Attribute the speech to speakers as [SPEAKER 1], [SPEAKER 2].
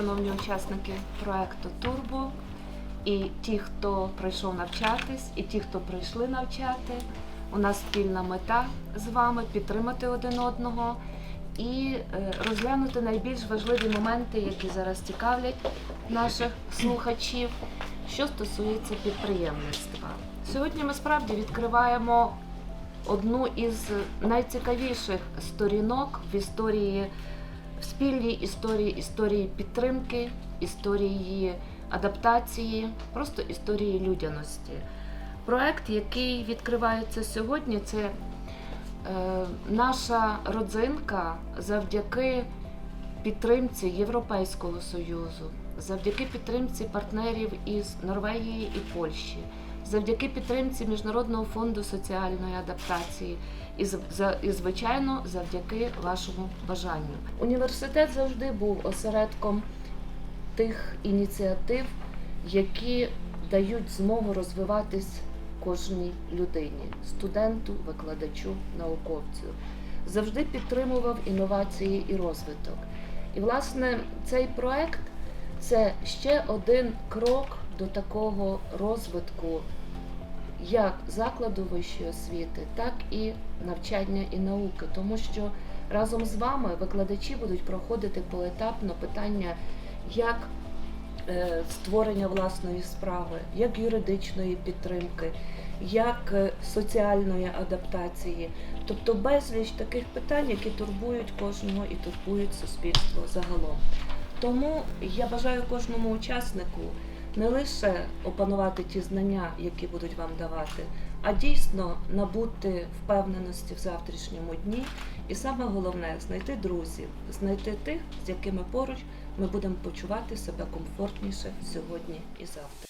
[SPEAKER 1] учасники проекту Турбо, і ті, хто прийшов навчатись, і ті, хто прийшли навчати. У нас спільна мета з вами підтримати один одного і е, розглянути найбільш важливі моменти, які зараз цікавлять наших слухачів, що стосується підприємництва. Сьогодні ми справді відкриваємо одну із найцікавіших сторінок в історії, в спільній історії, історії підтримки, історії адаптації, просто історії людяності. Проект, який відкривається сьогодні, це е, наша родзинка завдяки підтримці Європейського Союзу, завдяки підтримці партнерів із Норвегії і Польщі, завдяки підтримці Міжнародного фонду соціальної адаптації і, звичайно, завдяки вашому бажанню. Університет завжди був осередком тих ініціатив, які дають змогу розвиватись кожній людині, студенту, викладачу, науковцю. Завжди підтримував інновації і розвиток. І, власне, цей проект це ще один крок до такого розвитку як закладу вищої освіти, так і навчання і науки, тому що разом з вами викладачі будуть проходити поетапно питання як е, створення власної справи, як юридичної підтримки, як е, соціальної адаптації, тобто безліч таких питань, які турбують кожного і турбують суспільство загалом. Тому я бажаю кожному учаснику не лише опанувати ті знання, які будуть вам давати, а дійсно набути впевненості в завтрашньому дні. І саме головне знайти друзів, знайти тих, з якими поруч ми будемо почувати себе комфортніше сьогодні і завтра.